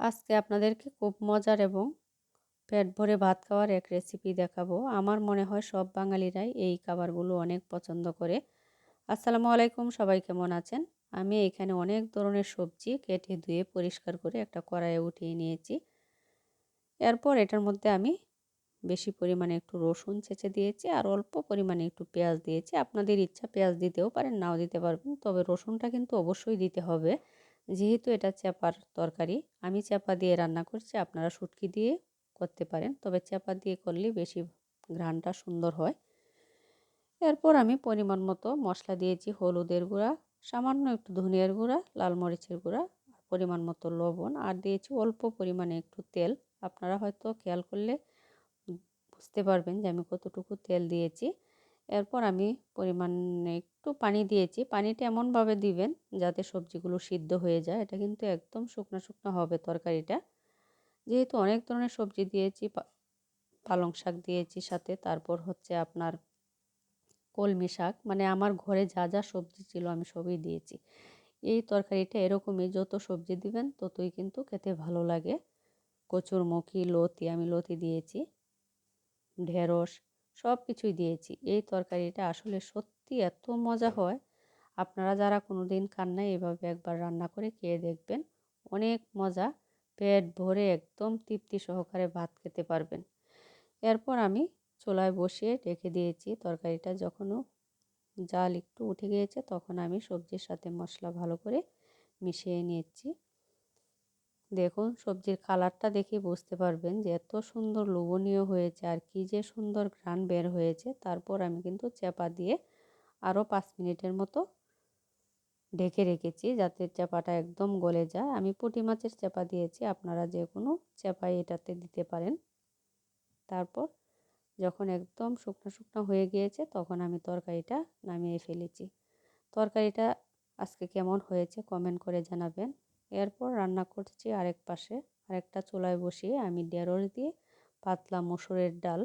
আজকে আপনাদেরকে খুব মজার এবং পেট ভরে ভাত খাওয়ার এক রেসিপি দেখাবো। আমার মনে হয় সব বাঙালিরাই এই খাবারগুলো অনেক পছন্দ করে। আসসালামু আলাইকুম, সবাই কেমন আছেন? আমি এখানে অনেক ধরনের সবজি কেটে ধুয়ে পরিষ্কার করে একটা কড়াইয়ে উঠিয়ে নিয়েছি। এরপর এটার মধ্যে আমি বেশি পরিমাণে একটু রসুন ছেঁচে দিয়েছি আর অল্প পরিমাণে একটু পেঁয়াজ দিয়েছি। আপনাদের ইচ্ছা পেঁয়াজ দিতেও পারেন, নাও দিতে পারবেন। তবে রসুনটা কিন্তু অবশ্যই দিতে হবে। যেহেতু এটা চাপার তরকারি, আমি চাপা দিয়ে রান্না করছি, আপনারা শুটকি দিয়ে করতে পারেন। তবে চাপা দিয়ে করলে বেশি ঘ্রাণটা সুন্দর হয়। এরপর আমি পরিমাণ মতো মশলা দিয়েছি, হলুদের গুঁড়া, সামান্য একটু ধনিয়ার গুঁড়া, লাল মরিচের গুঁড়া পরিমাণ মতো লবণ, আর দিয়েছি অল্প পরিমাণে একটু তেল। আপনারা হয়তো খেয়াল করলে বুঝতে পারবেন যে আমি কতটুকু তেল দিয়েছি। এরপর আমি পরিমাণে একটু পানি দিয়েছি। পানিটা এমনভাবে দিবেন যাতে সবজিগুলো সিদ্ধ হয়ে যায়। এটা কিন্তু একদম শুকনো শুকনো হবে তরকারিটা। যেহেতু অনেক ধরনের সবজি দিয়েছি পালং শাক দিয়েছি সাথে, তারপর হচ্ছে আপনার কলমি শাক। মানে আমার ঘরে যা যা সবজি ছিল আমি সবই দিয়েছি। এই তরকারিটা এরকমই, যত সবজি দিবেন ততই কিন্তু খেতে ভালো লাগে। কচুরমুখী, লতি, আমি লতি দিয়েছি। ঢেঁড়স সব কিছুই দিয়েছি। এই তরকারিটা আসলে সত্যি এত মজা হয়। আপনারা যারা কোনো দিন খান না এভাবে একবার রান্না করে খেয়ে দেখবেন, অনেক মজা। পেট ভরে একদম তৃপ্তি সহকারে ভাত খেতে পারবেন। এরপর আমি চোলায় বসিয়ে রেখে দিয়েছি তরকারিটা। যখনও জাল একটু উঠে গিয়েছে, তখন আমি সবজির সাথে মশলা ভালো করে মিশিয়ে নিয়েছি। দেখুন, সবজির কালারটা দেখে বুঝতে পারবেন যে এত সুন্দর লোভনীয় হয়েছে আর কি যে সুন্দর ঘ্রাণ বের হয়েছে। তারপর আমি কিন্তু চেপা দিয়ে আরও পাঁচ মিনিটের মতো ঢেকে রেখেছি যাতে চেপাটা একদম গলে যায়। আমি পুঁটি মাছের চেপা দিয়েছি, আপনারা যে কোনো চেপাই এটাতে দিতে পারেন। তারপর যখন একদম শুকনো শুকনো হয়ে গিয়েছে, তখন আমি তরকারিটা নামিয়ে ফেলেছি। তরকারিটা আজকে কেমন হয়েছে কমেন্ট করে জানাবেন। এরপর রান্না করছি আরেক পাশে। আরেকটা চুলায় বসিয়ে আমি ঢেঁড়স দিয়ে পাতলা মসুরের ডাল।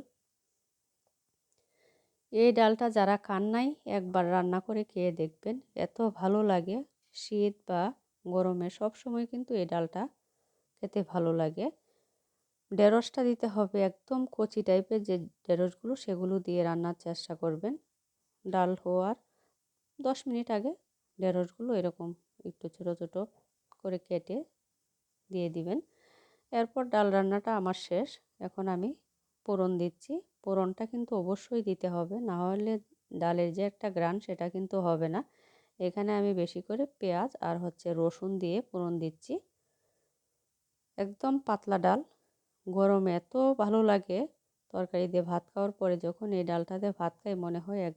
এই ডালটা যারা খান নাই, একবার রান্না করে খেয়ে দেখবেন, এত ভালো লাগে। শীত বা গরমে সব সময় কিন্তু এই ডালটা খেতে ভালো লাগে। ঢেঁড়সটা দিতে হবে একদম কচি টাইপের যে ঢেঁড়সগুলো, সেগুলো দিয়ে রান্নার চেষ্টা করবেন। ডাল হওয়ার দশ মিনিট আগে ঢেঁড়সগুলো এরকম একটু ছোটো ছোটো করে কেটে দিয়ে দিবেন। এরপর ডাল রান্নাটা আমার শেষ। এখন আমি পোড়ন দিচ্ছি। পোড়নটা কিন্তু অবশ্যই দিতে হবে। না হলে ডালের যে একটা গ্রান সেটা কিন্তু হবে না। এখানে আমি বেশি করে পেঁয়াজ আর হচ্ছে রসুন দিয়ে পোড়ন দিচ্ছি। একদম পাতলা ডাল। গরমে এত ভালো লাগে তরকারি দিয়ে ভাত খাওয়ার পরে যখন এই ডালটাতে ভাত খাই মনে হয় এক